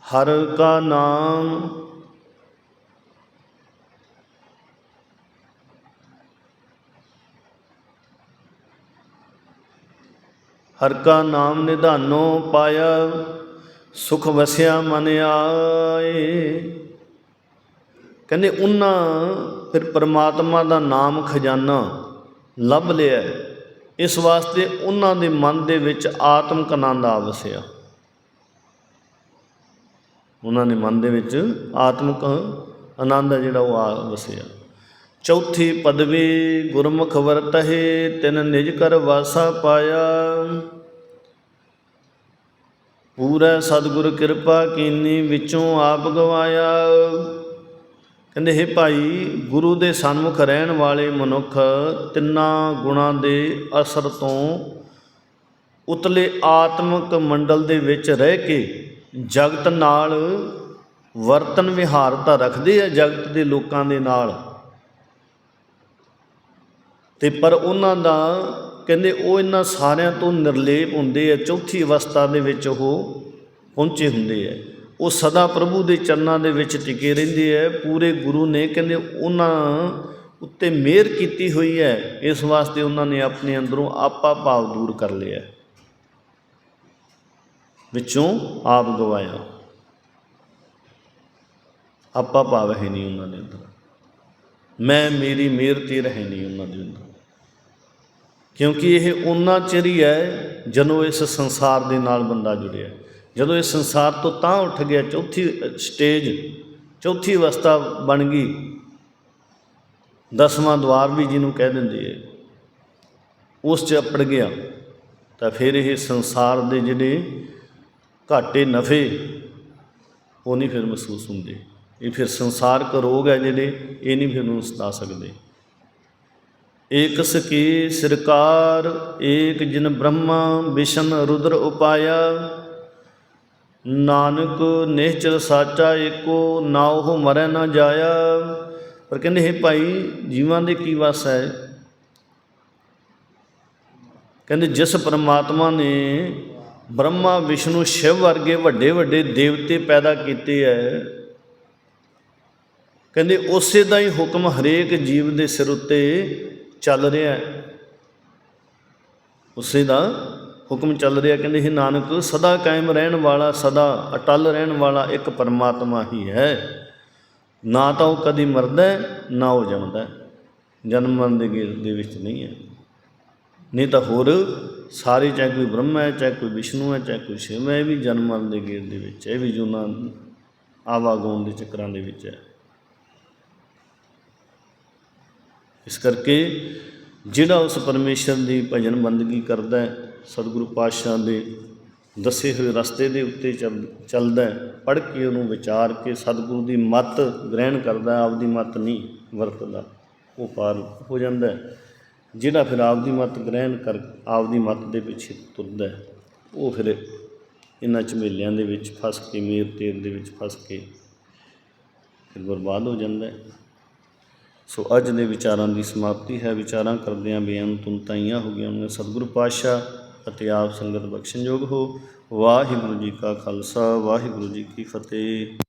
A: ਹਰ ਕਾ ਨਾਮ ਹਰ ਕਾ ਨਾਮ ਨਿਧਾਨੋ ਪਾਇਆ, ਸੁਖ ਵਸਿਆ ਮਨ ਆਏ। ਕਹਿੰਦੇ ਉਹਨਾਂ ਫਿਰ ਪਰਮਾਤਮਾ ਦਾ ਨਾਮ ਖਜ਼ਾਨਾ ਲੱਭ ਲਿਆ। ਇਸ ਵਾਸਤੇ ਉਹਨਾਂ ਦੇ ਮਨ ਦੇ ਵਿੱਚ ਆਤਮਕ ਆਨੰਦ ਆ ਵਸਿਆ। ਉਹਨਾਂ ਦੇ ਮਨ ਦੇ ਵਿੱਚ ਆਤਮਕ ਆਨੰਦ ਹੈ ਜਿਹੜਾ ਉਹ ਆ ਵਸਿਆ। ਚੌਥੀ ਪਦਵੀ ਗੁਰਮੁਖ ਵਰਤਹਿ, ਤਿਨ ਨਿਜ ਕਰ ਵਾਸਾ ਪਾਇਆ। ਪੂਰਾ ਸਤਿਗੁਰ ਕਿਰਪਾ ਕੀਨੀ ਵਿੱਚੋਂ ਆਪ ਗਵਾਇਆ। ਕਹਿੰਦੇ, ਹੈ ਭਾਈ, ਗੁਰੂ ਦੇ ਸਨਮੁਖ ਰਹਿਣ ਵਾਲੇ ਮਨੁੱਖ ਤਿੰਨਾਂ ਗੁਣਾਂ ਦੇ ਅਸਰ ਤੋਂ ਉਤਲੇ ਆਤਮਿਕ ਮੰਡਲ ਦੇ ਵਿੱਚ ਰਹਿ ਕੇ ਜਗਤ ਨਾਲ ਵਰਤਨ ਵਿਹਾਰ ਤਾਂ ਰੱਖਦੇ ਆ, ਜਗਤ ਦੇ ਲੋਕਾਂ ਦੇ ਨਾਲ। ਤੇ ਪਰ ਉਹਨਾਂ ਦਾ ਕਹਿੰਦੇ ਉਹ ਇਹਨਾਂ ਸਾਰਿਆਂ ਤੋਂ ਨਿਰਲੇਪ ਹੁੰਦੇ ਆ, ਚੌਥੀ ਅਵਸਥਾ ਦੇ ਵਿੱਚ ਉਹ ਪਹੁੰਚੇ ਹੁੰਦੇ ਆ। ਉਹ ਸਦਾ ਪ੍ਰਭੂ ਦੇ ਚਰਨਾਂ ਦੇ ਵਿੱਚ ਟਿਕੇ ਰਹਿੰਦੇ ਆ। ਪੂਰੇ ਗੁਰੂ ਨੇ ਕਹਿੰਦੇ ਉਹਨਾਂ ਉੱਤੇ ਮਿਹਰ ਕੀਤੀ ਹੋਈ ਹੈ। ਇਸ ਵਾਸਤੇ ਉਹਨਾਂ ਨੇ ਆਪਣੇ ਅੰਦਰੋਂ ਆਪਾ ਭਾਵ ਦੂਰ ਕਰ ਲਿਆ। ਵਿੱਚੋਂ ਆਪ ਗਵਾਇਆ। ਆਪਾ ਭਾਵ ਹੈ ਨਹੀਂ ਉਹਨਾਂ ਦੇ ਅੰਦਰ। ਮੈਂ, ਮੇਰੀ ਮਿਹਰ ਤੇ ਰਹਿ ਨਹੀਂ ਉਹਨਾਂ ਦੇ ਅੰਦਰ। ਕਿਉਂਕਿ ਇਹ ਉਹਨਾਂ ਚਿਰ ਹੀ ਹੈ ਜਦੋਂ ਇਸ ਸੰਸਾਰ ਦੇ ਨਾਲ ਬੰਦਾ ਜੁੜਿਆ। ਜਦੋਂ ਇਹ ਸੰਸਾਰ ਤੋਂ ਤਾਂ ਉੱਠ ਗਿਆ, ਚੌਥੀ ਸਟੇਜ ਚੌਥੀ ਅਵਸਥਾ ਬਣ ਗਈ। ਦਸਵਾਂ ਦਵਾਰ ਵੀ ਜਿਹਨੂੰ ਕਹਿ ਦਿੰਦੇ ਹੈ ਉਸ 'ਚ ਅਪੜ ਗਿਆ। ਤਾਂ ਫਿਰ ਇਹ ਸੰਸਾਰ ਦੇ ਜਿਹੜੇ ਘਾਟੇ ਨਫੇ, ਉਹ ਨਹੀਂ ਫਿਰ ਮਹਿਸੂਸ ਹੁੰਦੇ। ਇਹ ਫਿਰ ਸੰਸਾਰਕ ਰੋਗ ਹੈ ਜਿਹੜੇ, ਇਹ ਨਹੀਂ ਫਿਰ ਉਹਨੂੰ ਸਤਾ ਸਕਦੇ। ਏਕ ਸਕੀ ਸਰਕਾਰ, ਏਕ ਜਿਨ ਬ੍ਰਹਮਾ ਵਿਸ਼ਨ ਰੁਦਰ ਉਪਾਇਆ। ਨਾਨਕ ਨਿਹਚਲ ਸਾਚਾ ਏਕੋ, ਨਾ ਉਹ ਮਰੈ ਨਾ ਜਾਇਆ। ਪਰ ਕਹਿੰਦੇ, ਹੈ ਭਾਈ, ਜੀਵਾਂ ਦੇ ਕੀ ਵਸ ਹੈ? ਕਹਿੰਦੇ, ਜਿਸ ਪਰਮਾਤਮਾ ਨੇ ਬ੍ਰਹਮਾ, ਵਿਸ਼ਨੂੰ, ਸ਼ਿਵ ਵਰਗੇ ਵੱਡੇ ਵੱਡੇ ਦੇਵਤੇ ਪੈਦਾ ਕੀਤੇ ਐ ਕਹਿੰਦੇ, ਉਸੇ ਦਾ ਹੀ ਹੁਕਮ ਹਰੇਕ ਜੀਵ ਦੇ ਸਿਰ ਉੱਤੇ ਚੱਲ ਰਿਹਾ ਹੈ। ਉਸੇ ਦਾ ਹੁਕਮ ਚੱਲ ਰਿਹਾ ਕਹਿੰਦੇ ਇਹ ਨਾਨਕ, ਸਦਾ ਕਾਇਮ ਰਹਿਣ ਵਾਲਾ, ਸਦਾ ਅਟਲ ਰਹਿਣ ਵਾਲਾ ਇੱਕ ਪਰਮਾਤਮਾ ਹੀ ਹੈ। ਨਾ ਤਾਂ ਉਹ ਕਦੀ ਮਰਦਾ ਨਾ ਉਹ ਜੰਮਦਾ ਜਨਮ ਮਰਨ ਦੇ ਗੇੜ ਦੇ ਵਿੱਚ ਨਹੀਂ ਹੈ। ਨਹੀਂ ਤਾਂ ਹੋਰ ਸਾਰੇ, ਚਾਹੇ ਕੋਈ ਬ੍ਰਹਮਾ ਹੈ, ਚਾਹੇ ਕੋਈ ਵਿਸ਼ਨੂੰ ਹੈ, ਚਾਹੇ ਕੋਈ ਸ਼ਿਵ ਹੈ, ਇਹ ਵੀ ਜਨਮ ਮਰਨ ਦੇ ਗੇੜ ਦੇ ਵਿੱਚ ਹੈ। ਵੀ ਜੁਨਾ ਆਵਾਗੋਣ ਦੇ ਚੱਕਰਾਂ ਦੇ ਵਿੱਚ ਹੈ। ਇਸ ਕਰਕੇ ਜਿਹੜਾ ਉਸ ਪਰਮੇਸ਼ਰ ਦੀ ਭਜਨ ਬੰਦਗੀ ਕਰਦਾ ਹੈ, ਸਤਿਗੁਰੂ ਪਾਤਸ਼ਾਹ ਦੇ ਦੱਸੇ ਹੋਏ ਰਸਤੇ ਦੇ ਉੱਤੇ ਚੱਲ- ਚੱਲਦਾ ਹੈ, ਪੜ੍ਹ ਕੇ ਉਹਨੂੰ ਵਿਚਾਰ ਕੇ ਸਤਿਗੁਰੂ ਦੀ ਮੱਤ ਗ੍ਰਹਿਣ ਕਰਦਾ, ਆਪਦੀ ਮੱਤ ਨਹੀਂ ਵਰਤਦਾ, ਉਹ ਪਾਰ ਹੋ ਜਾਂਦਾ ਜਿਹੜਾ ਫਿਰ ਆਪਦੀ ਮੱਤ ਗ੍ਰਹਿਣ ਕਰ, ਆਪਦੀ ਮੱਤ ਦੇ ਪਿੱਛੇ ਤੁਰਦਾ ਉਹ ਫਿਰ ਇਹਨਾਂ ਝਮੇਲਿਆਂ ਦੇ ਵਿੱਚ ਫਸ ਕੇ, ਮੇਰ ਤੇਰ ਦੇ ਵਿੱਚ ਫਸ ਕੇ ਫਿਰ ਬਰਬਾਦ ਹੋ ਜਾਂਦਾ ਹੈ। ਸੋ ਅੱਜ ਦੇ ਵਿਚਾਰਾਂ ਦੀ ਸਮਾਪਤੀ ਹੈ। ਵਿਚਾਰਾਂ ਕਰਦਿਆਂ ਬੇਅੰਤ ਤੁੰਤਾਈਆਂ ਹੋ ਗਈਆਂ ਉਹਨਾਂ ਸਤਿਗੁਰੂ ਪਾਤਸ਼ਾਹ ਅਤੇ ਆਪ ਸੰਗਤ ਬਖਸ਼ਣਯੋਗ ਹੋ। ਵਾਹਿਗੁਰੂ ਜੀ ਕਾ ਖਾਲਸਾ, ਵਾਹਿਗੁਰੂ ਜੀ ਕੀ ਫਤਿਹ।